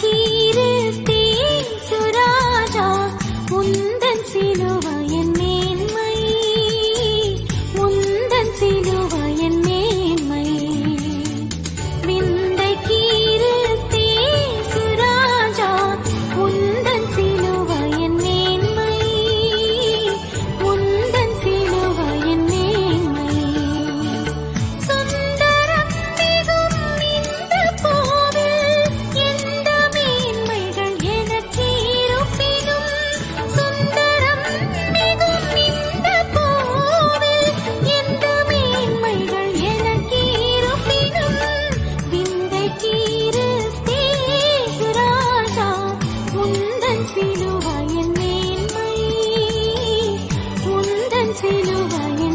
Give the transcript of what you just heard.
கீறு சிலுவாயின் மேன்மை. உந்தன் சிலுவாயின்